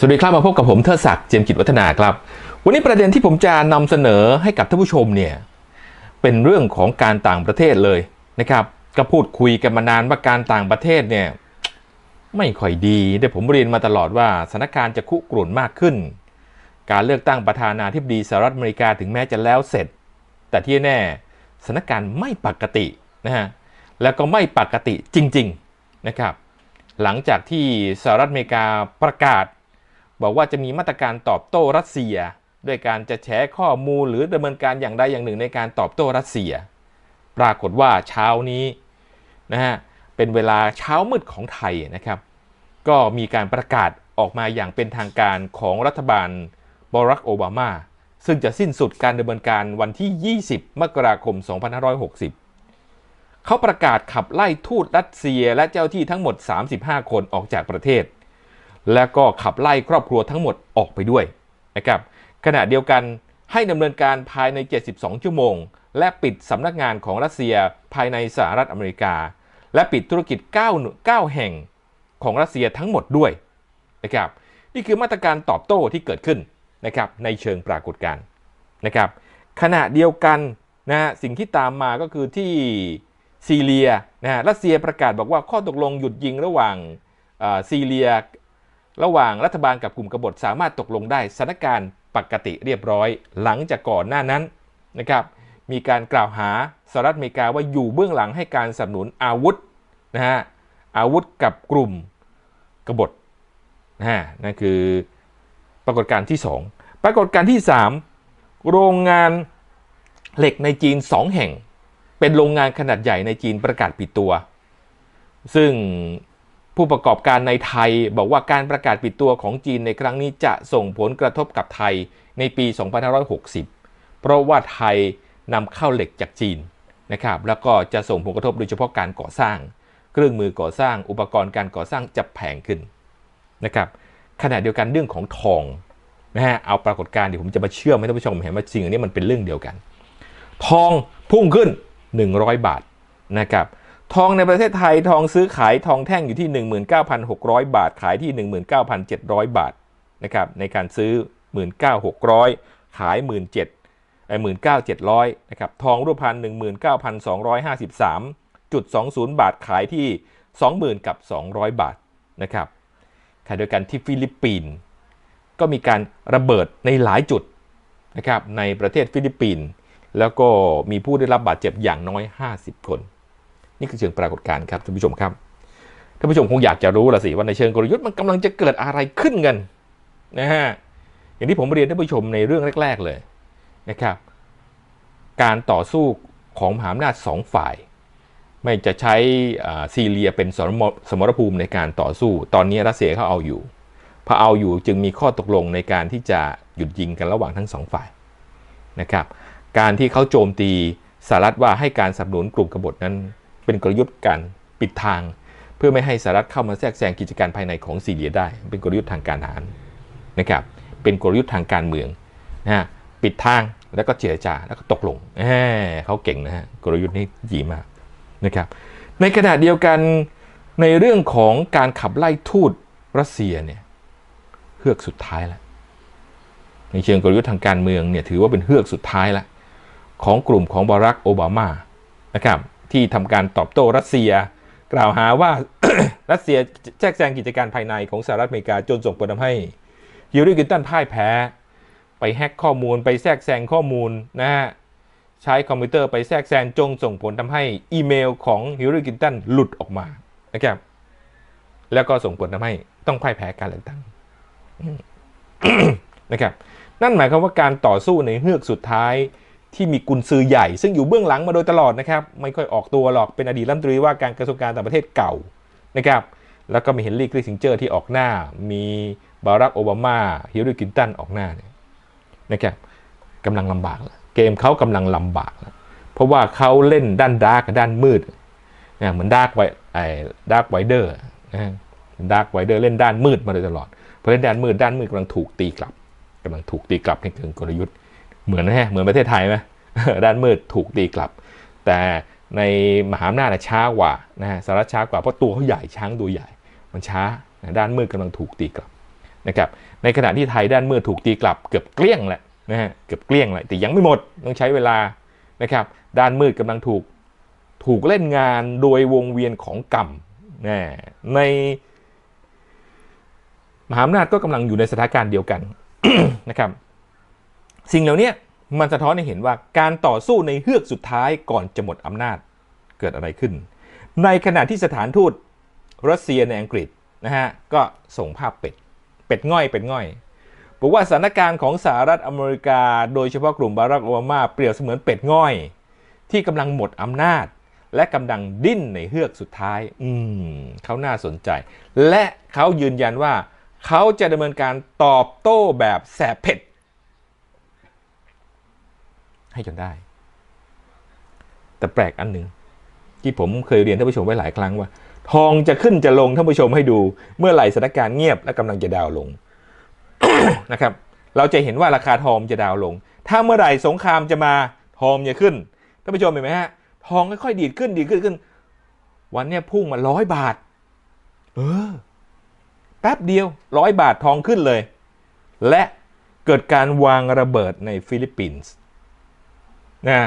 สวัสดีครับมาพบกับผมเทิดศักดิ์เจมกิจวัฒนาครับ วันนี้ประเด็นที่ผมจะนำเสนอให้กับท่านผู้ชมเนี่ยเป็นเรื่องของการต่างประเทศเลยนะครับก็พูดคุยกันมานานว่าการต่างประเทศเนี่ยไม่ค่อยดีแต่ผมเรียนมาตลอดว่าสถานการณ์จะคุกรุ่นมากขึ้น การเลือกตั้งประธานาธิบดีสหรัฐอเมริกาถึงแม้จะแล้วเสร็จ แต่ที่แน่สถานการณ์ไม่ปกตินะฮะแล้วก็ไม่ปกติจริง ๆนะครับ หลังจากที่สหรัฐอเมริกาประกาศ บอกว่าจะมีมาตรการตอบโต้รัสเซีย ด้วยการจะแฉข้อมูลหรือดำเนินการอย่างใดอย่างหนึ่งในการตอบโต้รัสเซีย ปรากฏว่าเช้านี้นะฮะเป็นเวลาเช้ามืดของไทยนะครับ ก็มีการประกาศออกมาอย่างเป็นทางการของรัฐบาลบารักโอบามา ซึ่งจะสิ้นสุดการดำเนินการวันที่ 20 มกราคม 2560 เขาประกาศขับไล่ทูตรัสเซียและเจ้าที่ทั้งหมด 35 คนออกจากประเทศ และก็ขับไล่ครอบครัวทั้งหมดออกไปด้วยนะครับขณะเดียวกันให้ดำเนินการภายใน 72 ชั่วโมง และปิดสำนักงานของรัสเซียภายในสหรัฐอเมริกา และปิดธุรกิจ 9 9 แห่งของรัสเซียทั้งหมดด้วยนะครับนี่คือมาตรการตอบโต้ที่เกิดขึ้นนะครับในเชิงปรากฏการณ์นะครับขณะเดียวกันนะฮะสิ่งที่ตามมาก็คือที่ซีเรียนะฮะรัสเซียประกาศบอกว่าข้อตกลงหยุดยิงระหว่างอ่าซีเรีย ระหว่างรัฐบาลกับกลุ่มกบฏสามารถตกลงได้สถานการณ์ปกติเรียบร้อย หลังจากก่อนหน้านั้นนะครับมีการกล่าวหาสหรัฐอเมริกาว่าอยู่เบื้องหลังให้การสนับสนุนอาวุธนะฮะอาวุธกับกลุ่มกบฏนะฮะนั่นคือปรากฏการณ์ที่ 2 ปรากฏการณ์ที่ 3 โรงงานเหล็กในจีน 2 แห่ง เป็นโรงงานขนาดใหญ่ในจีนประกาศปิดตัว ซึ่ง ผู้ประกอบการในไทยบอกว่าการประกาศปิดตัวของจีนในครั้งนี้จะส่งผลกระทบกับไทยในปี 2560 เพราะว่าไทยนำเข้าเหล็กจากจีนนะครับแล้วก็จะส่งผลกระทบโดยเฉพาะการก่อสร้าง เครื่องมือก่อสร้างอุปกรณ์การก่อสร้างจะแพงขึ้นนะครับขณะเดียวกันเรื่องของทองนะฮะเอาปรากฏการณ์เดี๋ยวผมจะมาเชื่อมให้ท่านผู้ชมเห็นว่าสิ่งนี้มันเป็นเรื่องเดียวกัน ทองพุ่งขึ้น 100 บาทนะครับ ทองในประเทศไทยทองซื้อขายทองแท่งอยู่ที่ 19,600 บาท ขายที่ 19,700 บาทนะครับในการซื้อ 19,600 ขาย 17,000ไอ้19,700นะครับทองรูปพรรณ19,253.20บาทขายที่20,000กับ200บาทนะครับขณะเดียวกันที่ฟิลิปปินส์ก็มีการระเบิดในหลายจุดนะครับในประเทศฟิลิปปินส์แล้วก็มีผู้ได้รับบาดเจ็บอย่างน้อย 50 คน นี่คือเชิงปรากฏการณ์ครับท่านผู้ชมครับท่านผู้ชมคงอยากจะรู้ละสิว่าในเชิงกลยุทธ์มันกำลังจะเกิดอะไรขึ้นกันนะฮะอย่างที่ผมเรียนท่านผู้ชมในเรื่องแรก ๆเลยนะครับ การต่อสู้ของมหาอำนาจสองฝ่าย ไม่จะใช้ซีเรียเป็นสมรสมรภูมิในการต่อสู้ ตอนนี้รัสเซียเขาเอาอยู่พอเอาอยู่จึงมีข้อตกลงในการที่จะหยุดยิงกันระหว่างทั้งสองฝ่ายนะครับ การที่เขาโจมตีสหรัฐว่าให้การสนับสนุนกลุ่มกบฏนั้น เป็นกลยุทธ์การปิดทาง เพื่อไม่ให้สหรัฐเข้ามาแทรกแซงกิจการภายในของซีเรียได้ เป็นกลยุทธ์ทางการทหารนะครับ เป็นกลยุทธ์ทางการเมืองนะฮะปิดทางแล้วก็เจรจาแล้วก็ตกลงเขาเก่งนะฮะกลยุทธ์นี้ดีมากนะครับ ในขณะเดียวกันในเรื่องของการขับไล่ทูตรัสเซียเนี่ยเฮือกสุดท้ายแล้วในเชิงกลยุทธ์ทางการเมืองเนี่ยถือว่าเป็นเฮือกสุดท้ายแล้วของกลุ่มของบารักโอบามานะครับ ที่ทำการตอบโต้รัสเซีย กล่าวหาว่ารัสเซียแทรกแซงกิจการภายในของสหรัฐอเมริกาจนส่งผลทำให้ฮิลลารีคินตันพ่ายแพ้ ไปแฮ็กข้อมูลไปแทรกแซงข้อมูลนะฮะใช้คอมพิวเตอร์ไปแทรกแซงจงส่งผลทำให้อีเมลของฮิลลารีคินตันหลุดออกมานะครับแล้วก็ส่งผลทำให้ต้องพ่ายแพ้การเลือกตั้งนะครับนั่นหมายความว่าการต่อสู้ในเฮือกสุดท้าย ที่มีกุนซือใหญ่ ซึ่งอยู่เบื้องหลังมาโดยตลอดนะครับ ไม่ค่อยออกตัวหรอกเป็นอดีตรัฐมนตรีว่าการกระทรวงการต่างประเทศเก่านะครับแล้วก็มีเฮนรี่คริสซิงเจอร์ที่ออกหน้า มีบารักโอบามาฮิลลารีคินตันออกหน้าเนี่ยนะครับกำลังลำบากแล้วเกมเขากำลังลำบากแล้วเพราะว่าเขาเล่นด้านดาร์กกับด้านมืดนะเหมือนดาร์กไวไอ้ดาร์กไวเดอร์นะดาร์กไวเดอร์เล่นด้านมืดมาโดยตลอดเพราะเล่นด้านมืดด้านมืดกำลังถูกตีกลับกำลังถูกตีกลับในเชิงกลยุทธ์ เหมือนนะฮะเหมือนประเทศไทยไหมด้านมืดถูกตีกลับ แต่ในมหาอำนาจช้ากว่านะฮะสหรัฐช้ากว่าเพราะตัวเขาใหญ่ช้างตัวใหญ่ มันช้าด้านมืดกำลังถูกตีกลับนะครับในขณะที่ไทยด้านมืดถูกตีกลับเกือบเกลี้ยงแหละนะฮะเกือบเกลี้ยงแหละแต่ยังไม่หมดต้องใช้เวลานะครับด้านมืดกำลังถูกถูกเล่นงานโดยวงเวียนของกรรมนะในมหาอำนาจก็กำลังอยู่ในสถานการณ์เดียวกันนะครับ สิ่งเหล่านี้มันสะท้อนให้เห็นว่าการต่อสู้ในเฮือกสุดท้ายก่อนจะหมดอำนาจเกิดอะไรขึ้น ในขณะที่สถานทูตรัสเซียในอังกฤษนะฮะก็ส่งภาพเป็ด เป็ดง่อยเป็ดง่อยบอกว่าสถานการณ์ของสหรัฐอเมริกา โดยเฉพาะกลุ่มบารักโอบามาเปรียบเสมือนเป็ดง่อย ที่กำลังหมดอำนาจ และกำลังดิ้นในเฮือกสุดท้าย อืมเขาน่าสนใจ และเขายืนยันว่า เขาจะดำเนินการตอบโต้แบบแสบเผ็ด ให้จนได้ แต่แปลกอันหนึ่งที่ผมเคยเรียนท่านผู้ชมไว้หลายครั้งว่า ทองจะขึ้นจะลงท่านผู้ชมให้ดูเมื่อไหร่สถานการณ์เงียบและกำลังจะดาวน์ลงนะครับ เราจะเห็นว่าราคาทองจะดาวน์ลง ถ้าเมื่อไหร่สงครามจะมาทองจะขึ้นท่านผู้ชมเห็นไหมฮะทองค่อยๆดีดขึ้นดีขึ้นขึ้น วันเนี้ยพุ่งมาร้อยบาท เออแป๊บเดียวร้อยบาททองขึ้นเลย และเกิดการวางระเบิดในฟิลิปปินส์ นะ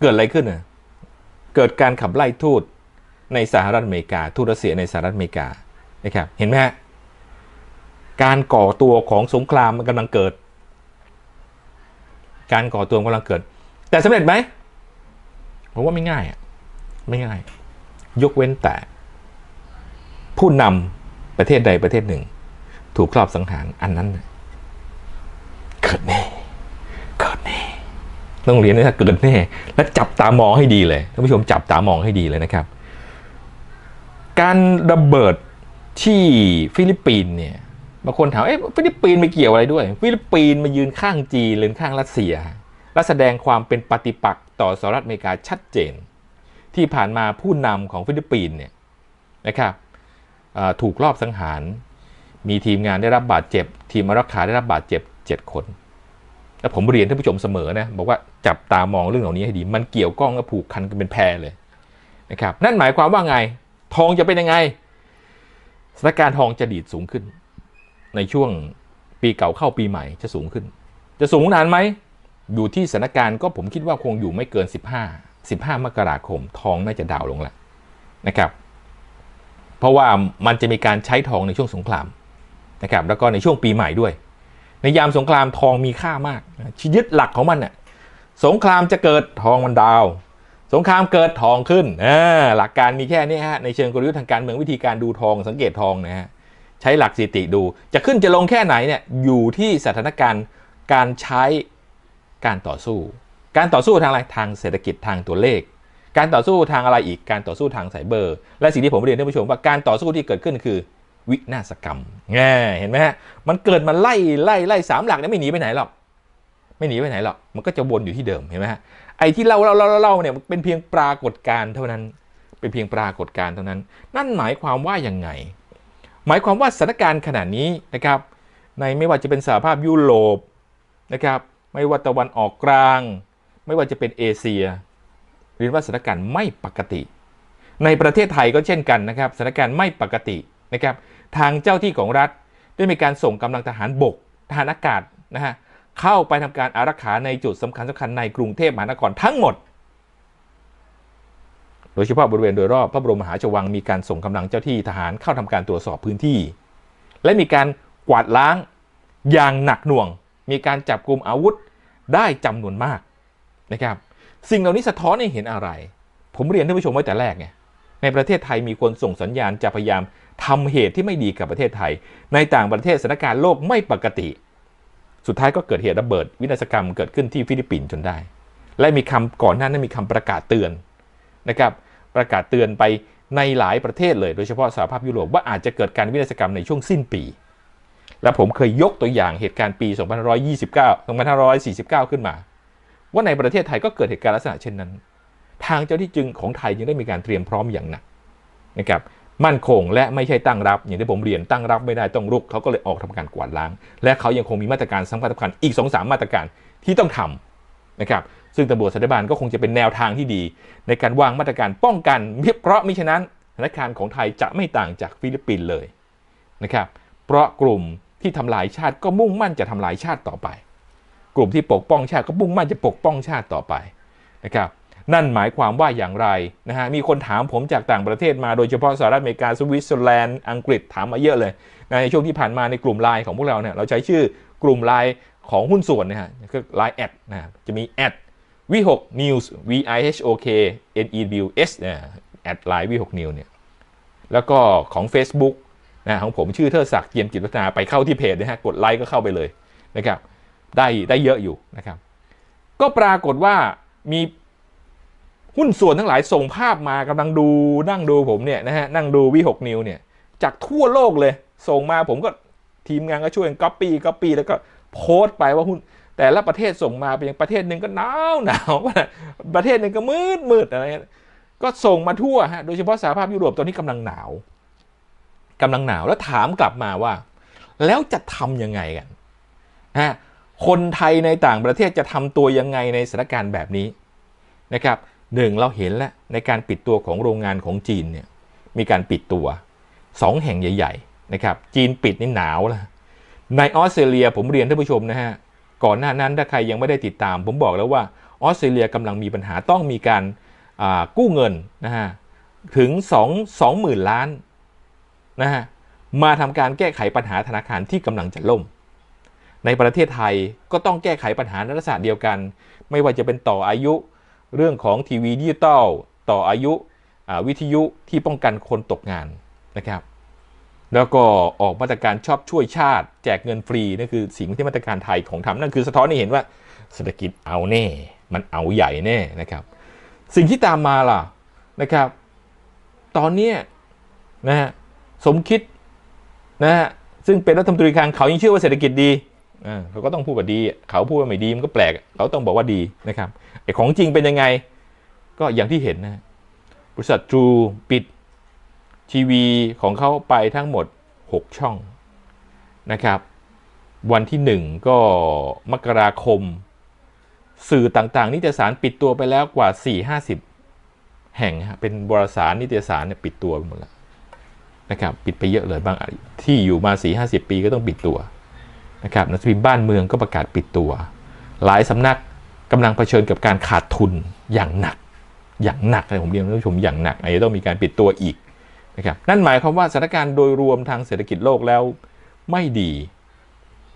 เกิดอะไรขึ้นอะเกิดการขับไล่ทูตในสหรัฐอเมริกา ทูตรัสเซียในสหรัฐอเมริกานะครับเห็นไหมฮะการก่อตัวของสงครามมันกำลังเกิด การก่อตัวกำลังเกิด แต่สำเร็จไหมผมว่าไม่ง่ายอะไม่ง่าย ยกเว้นแต่ ผู้นำประเทศใดประเทศหนึ่ง ถูกครอบสังหารอันนั้นเกิดแน่ ต้องเรียนนะเกิดแน่และจับตามองให้ดีเลยท่านผู้ชมจับตามองให้ดีเลยนะครับ การระเบิดที่ฟิลิปปินส์เนี่ยบางคนถามเอ๊ะฟิลิปปินส์ไม่เกี่ยวอะไรด้วย ฟิลิปปินส์มายืนข้างจีนหรือข้างรัสเซีย และแสดงความเป็นปฏิปักษ์ต่อสหรัฐอเมริกาชัดเจน ที่ผ่านมาผู้นำของฟิลิปปินส์เนี่ยนะครับถูกลอบสังหาร มีทีมงานได้รับบาดเจ็บ ทีมอารักขาได้รับบาดเจ็บ 7 คน แล้วผมเรียนท่านผู้ชมเสมอนะบอกว่าจับตามองเรื่องเหล่านี้ให้ดี มันเกี่ยวข้องกับผูกพันกันเป็นแพรเลยนะครับนั่นหมายความว่าไง ทองจะเป็นยังไงสถานการณ์ทองจะดีดสูงขึ้น ในช่วงปีเก่าเข้าปีใหม่จะสูงขึ้น จะสูงนานไหมอยู่ที่สถานการณ์ก็ผมคิดว่าคงอยู่ไม่เกิน 15 15 มกราคม ทองน่าจะดาวน์ลงแล้วนะครับ เพราะว่ามันจะมีการใช้ทองในช่วงสงครามนะครับแล้วก็ในช่วงปีใหม่ด้วย ในยามสงครามทองมีค่ามากชียึดหลักของมันน่ะสงครามจะเกิดทองมันดาว สงครามเกิดทองขึ้นหลักการมีแค่นี้ฮะในเชิงกลยุทธ์ทางการเมืองวิธีการดูทองสังเกตทองนะฮะใช้หลักสถิติดู จะขึ้นจะลงแค่ไหนเนี่ยอยู่ที่สถานการณ์การใช้การต่อสู้ การต่อสู้ทางอะไรทางเศรษฐกิจทางตัวเลข การต่อสู้ทางอะไรอีกการต่อสู้ทางไซเบอร์ และสิ่งที่ผมเรียนท่านผู้ชมว่าการต่อสู้ที่เกิดขึ้นคือ วินาศกรรมแง่เห็นไหมฮะ มันเกิดมาไล่ไล่ไล่สามหลักเนี่ยไม่หนีไปไหนหรอก ไม่หนีไปไหนหรอก มันก็จะวนอยู่ที่เดิม เห็นไหมฮะ ไอ้ที่เล่าเล่าเล่าเล่าเนี่ยเป็นเพียงปรากฏการณ์เท่านั้น เป็นเพียงปรากฏการณ์เท่านั้น นั่นหมายความว่าอยังไง หมายความว่าสถานการณ์ขณะนี้นะครับ ในไม่ว่าจะเป็นสหภาพยุโรปนะครับ ไม่ว่าตะวันออกกลาง ไม่ว่าจะเป็นเอเชียเรียนว่าสถานการณ์ไม่ปกติ ในประเทศไทยก็เช่นกันนะครับ สถานการณ์ไม่ปกตินะครับ ทางเจ้าที่ของรัฐ ได้มีการส่งกำลังทหารบก ทหารอากาศนะฮะเข้าไปทำการอารักขาในจุดสำคัญสำคัญในกรุงเทพมหานครทั้งหมด โดยเฉพาะบริเวณโดยรอบพระบรมมหาราชวังมีการส่งกำลังเจ้าที่ทหารเข้าทำการตรวจสอบพื้นที่ และมีการกวาดล้างอย่างหนักหน่วง มีการจับกลุ่มอาวุธได้จำนวนมากนะครับสิ่งเหล่านี้สะท้อนให้เห็นอะไร ผมเรียนท่านผู้ชมไว้แต่แรกไงในประเทศไทยมีคนส่งสัญญาณจะพยายาม ทำเหตุที่ไม่ดีกับประเทศไทย ในต่างประเทศสถานการณ์โลกไม่ปกติ สุดท้ายก็เกิดเหตุระเบิด วินาศกรรมเกิดขึ้นที่ฟิลิปปินส์จนได้ และมีคำก่อนหน้านั้นมีคำประกาศเตือนนะครับประกาศเตือนไปในหลายประเทศเลยโดยเฉพาะสหภาพยุโรปว่าอาจจะเกิดการวินาศกรรมในช่วงสิ้นปี และผมเคยยกตัวอย่างเหตุการณ์ปี 2529 2549 ขึ้นมา ว่าในประเทศไทยก็เกิดเหตุการณ์ลักษณะเช่นนั้น ทางเจ้าที่จึงของไทยยังได้มีการเตรียมพร้อมอย่างหนักนะครับ มั่นคง และไม่ใช่ตั้งรับ อย่างที่ผมเรียนตั้งรับไม่ได้ต้องรุกเขาก็เลยออกทำการกวาดล้าง และเขายังคงมีมาตรการสำคัญสำคัญอีก2อสามาตรการที่ต้องทำนะครับซึ่งตำรวจสันติบาลก็คงจะเป็นแนวทางที่ดี ในการวางมาตรการป้องกันเพราะมิฉะนั้นสถานการณ์ของไทยจะไม่ต่างจากฟิลิปปินส์เลยนะครับเพราะกลุ่มที่ทำลายชาติก็มุ่งมั่นจะทำลายชาติต่อไป กลุ่มที่ปกป้องชาติก็มุ่งมั่นจะปกป้องชาติต่อไปนะครับ นั่นหมายความว่าอย่างไรนะฮะมีคนถามผมจากต่างประเทศมาโดยเฉพาะสหรัฐอเมริกาสวิตเซอร์แลนด์อังกฤษถามมาเยอะเลยในช่วงที่ผ่านมาในกลุ่มไลน์ของพวกเราเนี่ยเราใช้ชื่อกลุ่มไลน์ของหุ้นส่วนนะฮะคือไลน์แอดนะจะมีแอด V6 News V I H O K N E W S นะแอดไลน์ V6 News เนี่ยแล้วก็ของ Facebook นะของผมชื่อเทิดศักดิ์เจียมกิจวัฒนาไปเข้าที่เพจนะฮะกดไลค์ก็เข้าไปเลยนะครับได้ได้เยอะอยู่นะครับ ก็ปรากฏว่ามี หุ้นส่วนทั้งหลายส่งภาพมากำลังดูนั่งดูผมเนี่ยนะฮะนั่งดูวิหกนิวเนี่ยจากทั่วโลกเลย ส่งมาผมก็ทีมงานก็ช่วยกันก๊อปปี้ก๊อปปี้แล้วก็โพสต์ไปว่าหุ้นแต่ละประเทศส่งมาเป็นอย่างประเทศหนึ่งก็หนาวหนาวประเทศหนึ่งก็มืดมืดอะไรเงี้ยก็ส่งมาทั่วฮะโดยเฉพาะสหภาพยุโรปตอนนี้กำลังหนาวกำลังหนาวแล้วถามกลับมาว่า แล้วจะทำยังไงกันฮะคนไทยในต่างประเทศจะทำตัวยังไงในสถานการณ์แบบนี้นะครับ หนึ่งเราเห็นแล้วในการปิดตัวของโรงงานของจีนเนี่ยมีการปิดตัวสองแห่งใหญ่ ๆ นะครับ จีนปิดนี่หนาวแล้วในออสเตรเลียผมเรียนท่านผู้ชมนะฮะก่อนหน้านั้นถ้าใครยังไม่ได้ติดตาม ผมบอกแล้วว่าออสเตรเลียกำลังมีปัญหาต้องมีการกู้เงินนะฮะถึง2 2หมื่นล้านนะฮะมาทำการแก้ไขปัญหาธนาคารที่กำลังจะล่ม ในประเทศไทยก็ต้องแก้ไขปัญหาในลักษณะเดียวกัน ไม่ว่าจะเป็นต่ออายุ เรื่องของทีวีดิจิตอลต่ออายุวิทยุที่ป้องกันคนตกงานนะครับ แล้วก็ออกมาตรการชอบช่วยชาติ แจกเงินฟรีนั่นคือสิ่งที่มาตรการไทยของทำนั่นคือสะท้อนให้เห็นว่าเศรษฐกิจเอาแน่ มันเอาใหญ่แน่นะครับ สิ่งที่ตามมาล่ะนะครับ ตอนนี้นะฮะสมคิดนะฮะซึ่งเป็นรัฐมนตรีคลังเขายังเชื่อว่าเศรษฐกิจดี เขาก็ต้องพูดว่าดี เขาพูดว่าไม่ดีมันก็แปลก เขาต้องบอกว่าดีนะครับไอ้ของจริงเป็นยังไง ก็อย่างที่เห็นนะบริษัททรูปิดทีวีของเขาไปทั้งหมด 6 ช่องนะครับ วันที่ 1 ก็มกราคม สื่อต่างๆ นิตยสารปิดตัวไปแล้วกว่า 4-50 แห่งเป็นบริษัทนิตยสารเนี่ยปิดตัวไปหมดแล้วนะครับ ปิดไปเยอะเลยบางที่อยู่มา 4-50 ปีก็ต้องปิดตัว นะครับหนังสือพิมพ์บ้านเมืองก็ประกาศปิดตัว หลายสำนักกำลังเผชิญกับการขาดทุนอย่างหนัก อย่างหนักเลยผมเรียนท่านผู้ชมอย่างหนักอาจจะต้องมีการปิดตัวอีกนะครับนั่นหมายความว่าสถานการณ์โดยรวมทางเศรษฐกิจโลกแล้วไม่ดี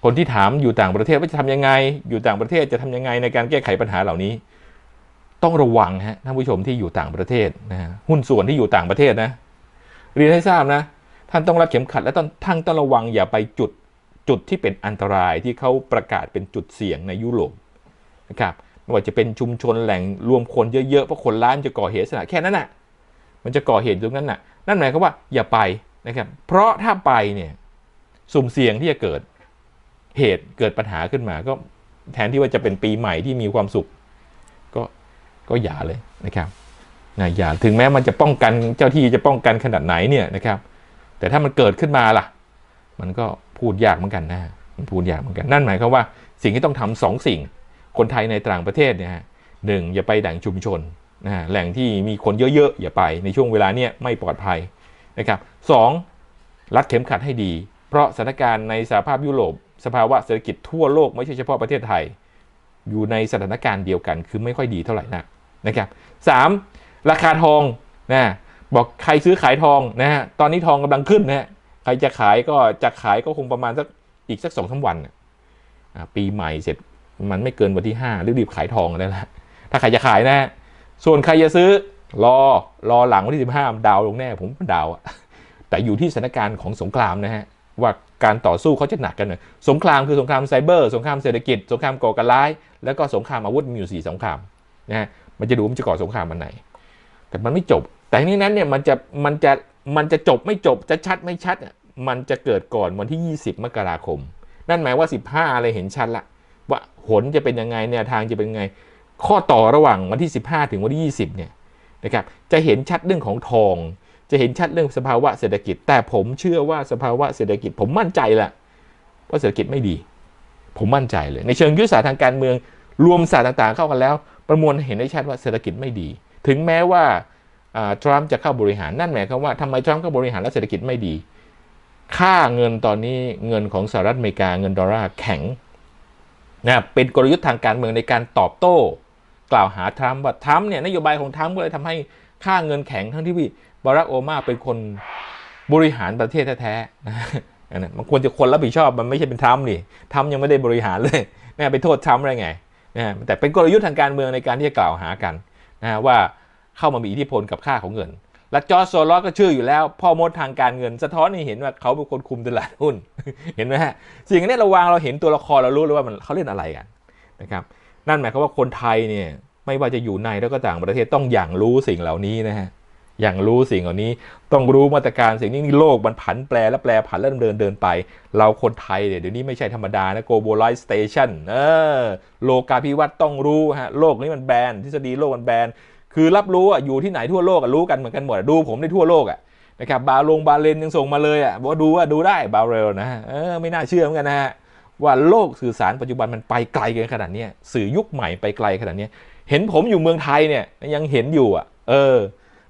คนที่ถามอยู่ต่างประเทศว่าจะทำยังไง อยู่ต่างประเทศจะทำยังไงในการแก้ไขปัญหาเหล่านี้ ต้องระวังฮะท่านผู้ชมที่อยู่ต่างประเทศนะฮะหุ้นส่วนที่อยู่ต่างประเทศนะเรียนให้ทราบนะท่านต้องรัดเข็มขัดและต้องท่านต้องระวังอย่าไปจุด จุดที่เป็นอันตรายที่เขาประกาศเป็นจุดเสี่ยงในยุโรปนะครับไม่ว่าจะเป็นชุมชนแหล่งรวมคนเยอะๆเพราะคนร้านจะก่อเหตุสนะแค่นั้นน่ะมันจะก่อเหตุตรงนั้นน่ะนั่นหมายความว่าอย่าไปนะครับเพราะถ้าไปเนี่ยสุ่มเสี่ยงที่จะเกิดเหตุเกิดปัญหาขึ้นมา ก็แทนที่ว่าจะเป็นปีใหม่ที่มีความสุข ก็ก็อย่าเลยนะครับนะอย่าถึงแม้มันจะป้องกันเจ้าที่จะป้องกันขนาดไหนเนี่ยนะครับ แต่ถ้ามันเกิดขึ้นมาล่ะ มันก็ พูดยากเหมือนกันนะมันพูดยากเหมือนกันนั่นหมายความว่าสิ่งที่ต้องทำสองสิ่ง คนไทยในต่างประเทศเนี่ยหนึ่งอย่าไปแหล่งชุมชนนะแหล่งที่มีคนเยอะๆอย่าไปในช่วงเวลาเนี้ยไม่ปลอดภัยนะครับสองรัดเข็มขัดให้ดี เพราะสถานการณ์ในสหภาพยุโรปสภาวะเศรษฐกิจทั่วโลกไม่ใช่เฉพาะประเทศไทย อยู่ในสถานการณ์เดียวกันคือไม่ค่อยดีเท่าไหร่นักนะครับสามราคาทองนะบอกใครซื้อขายทองนะฮะตอนนี้ทองกำลังขึ้นนะฮะ ใครจะขายก็จะขายก็คงประมาณสักอีกสักสองสาวันปีใหม่เสร็จมันไม่เกินวันที่ห้ารีบขายทองได้ล้วถ้าใครจะขายนะ ส่วนใครจะซื้อรอรอหลังวันที่สิบห้าดาวลงแน่ผมดาวอะแต่อยู่ที่สถานการณ์ของสงครามนะฮะว่าการต่อสู้เขาจะหนักกันหน่อยสงครามคือสงครามไซเบอร์ สงครามเศรษฐกิจ สงครามก่อการร้าย แล้วก็สงครามอาวุธมีอยู่สี่สงครามนะฮะมันจะดูมันจะก่อสงครามมันไหน แต่มันไม่จบ แต่นี้นั้นเนี่ยมันจะมันจะ มันจะจบไม่จบจะชัดไม่ชัดอะมันจะเกิดก่อนวันที่ 20 มกราคม นั่นหมายว่า 15 อะไรเห็นชัดละว่าผลจะเป็นยังไงเนี่ยทางจะเป็นยังไง ข้อต่อระหว่างวันที่ 15 ถึงวันที่ 20 เนี่ยนะครับจะเห็นชัดเรื่องของทอง จะเห็นชัดเรื่องสภาวะเศรษฐกิจ แต่ผมเชื่อว่าสภาวะเศรษฐกิจ ผมมั่นใจแหละว่าเศรษฐกิจไม่ดี ผมมั่นใจเลย ในเชิงยุทธศาสตร์ทางการเมือง รวมศาสตร์ต่างๆ เข้ากันแล้ว ประมวลเห็นได้ชัดว่าเศรษฐกิจไม่ดี ถึงแม้ว่า ทรัมป์จะเข้าบริหารนั่นหมายความว่าทำไมทรัมป์เข้าบริหารแล้วเศรษฐกิจไม่ดี ค่าเงินตอนนี้เงินของสหรัฐอเมริกาเงินดอลลาร์แข็งนะเป็นกลยุทธ์ทางการเมืองในการตอบโต้ กล่าวหาทรัมป์ว่าทรัมป์เนี่ยนโยบายของทรัมป์ก็เลยทำให้ค่าเงินแข็งทั้งที่บารักโอมาเป็นคนบริหารประเทศแท้ๆนะมันควรจะคนรับผิดชอบมันไม่ใช่เป็นทรัมป์นี่ทรัมป์ยังไม่ได้บริหารเลยนะไปโทษทรัมป์ได้ไงนะแต่เป็นกลยุทธ์ทางการเมืองในการที่จะกล่าวหากันนะว่า เข้ามามีอิทธิพลกับค่าของเงิน และจอร์จโซลอสก็ชื่ออยู่แล้ว พ่อมดทางการเงิน สะท้อนให้เห็นว่าเขาเป็นคนคุมตลาดหุ้น เห็นไหมฮะ สิ่งนี้เราวางเราเห็นตัวละครเรารู้เลยว่ามันเขาเล่นอะไรกันนะครับ นั่นหมายความว่าคนไทยเนี่ยไม่ว่าจะอยู่ในแล้วก็ต่างประเทศต้องอย่างรู้สิ่งเหล่านี้นะฮะอย่างรู้สิ่งเหล่านี้ต้องรู้มาตรการสิ่งนี้นี่โลกมันผันแปรและแปรผันแล้วดำเนินเดินไป เราคนไทยเนี่ยเดี๋ยวนี้ไม่ใช่ธรรมดานะ globalization เออโลกาภิวัตน์ต้องรู้ฮะโลกนี้มันแบนทฤษฎีโลกมันแบน คือรับรู้อะอยู่ที่ไหนทั่วโลกอะรู้กันเหมือนกันหมดดูผมในทั่วโลกอะนะครับบาลงบาเลนยังส่งมาเลยอะบอกดูว่าดูได้บาเรลนะเออไม่น่าเชื่อเหมือนกันนะฮะว่าโลกสื่อสารปัจจุบันมันไปไกลกันขนาดนี้สื่อยุคใหม่ไปไกลขนาดนี้เห็นผมอยู่เมืองไทยเนี่ยยังเห็นอยู่อะเออ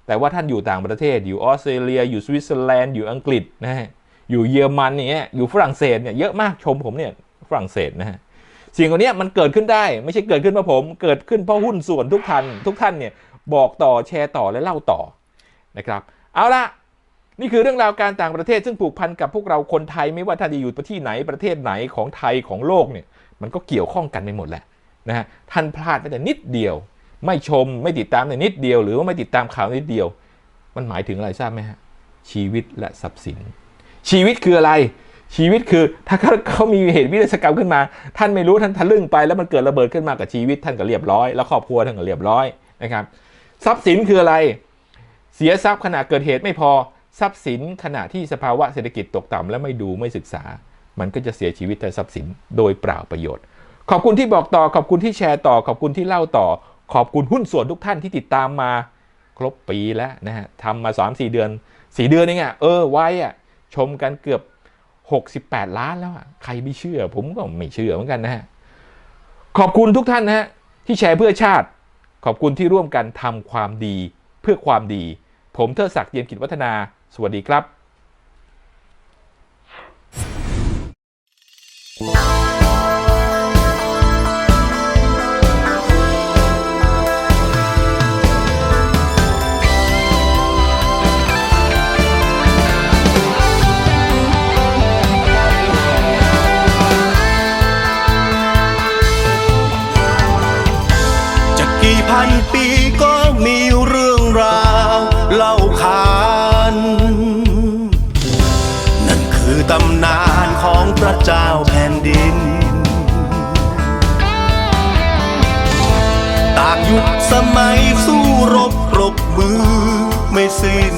แต่ว่าท่านอยู่ต่างประเทศอยู่ออสเตรเลีย อยู่สวิตเซอร์แลนด์อยู่อังกฤษนะฮะอยู่เยอรมันเนี่ยอยู่ฝรั่งเศสเนี่ยเยอะมากชมผมเนี่ยฝรั่งเศสนะฮะสิ่งเหล่านี้มันเกิดขึ้นได้ไม่ใช่เกิดขึ้นเพราะผม เกิดขึ้นเพราะหุ้นส่วนทุกท่านทุกท่านเนี่ย บอกต่อแชร์ต่อและเล่าต่อนะครับเอาละนี่คือเรื่องราวการต่างประเทศซึ่งผูกพันกับพวกเราคนไทยไม่ว่าท่านจะอยู่ประเทศไหนประเทศไหนของไทยของโลกเนี่ยมันก็เกี่ยวข้องกันไปหมดแหละนะฮะท่านพลาดไปแต่นิดเดียว ไม่ชมไม่ติดตามแต่นิดเดียว หรือว่าไม่ติดตามข่าวนิดเดียว มันหมายถึงอะไรทราบไหมฮะชีวิตและทรัพย์สิน ชีวิตคืออะไร ชีวิตคือถ้าเขาเขามีเหตุวินาศกรรมขึ้นมา ท่านไม่รู้ท่านทะลึ่งไปแล้วมันเกิดระเบิดขึ้นมากับชีวิตท่านก็เรียบร้อยแล้วครอบครัวท่านก็เรียบร้อยนะครับ ทรัพย์สินคืออะไร เสียทรัพย์ขณะเกิดเหตุไม่พอทรัพย์สินขณะที่สภาวะเศรษฐกิจตกต่ำและไม่ดูไม่ศึกษา มันก็จะเสียชีวิตแต่ทรัพย์สินโดยเปล่าประโยชน์ ขอบคุณที่บอกต่อขอบคุณที่แชร์ต่อ ขอบคุณที่เล่าต่อ ขอบคุณหุ้นส่วนทุกท่านที่ติดตามมา ครบปีแล้วนะฮะทำมา 3 4 เดือน 4 เดือนเองอะเออไว้อะชมกันเกือบ 68 ล้านแล้วอะใครไม่เชื่อ ผมก็ไม่เชื่อเหมือนกันนะฮะขอบคุณทุกท่านนะฮะที่แชร์เพื่อชาติ ขอบคุณที่ร่วมกันทำความดีเพื่อความดี ผมเทิดศักดิ์เยี่ยมกิจวัฒนา สวัสดีครับากยุคสมัยสู้รบปรบมือไม่สิ้น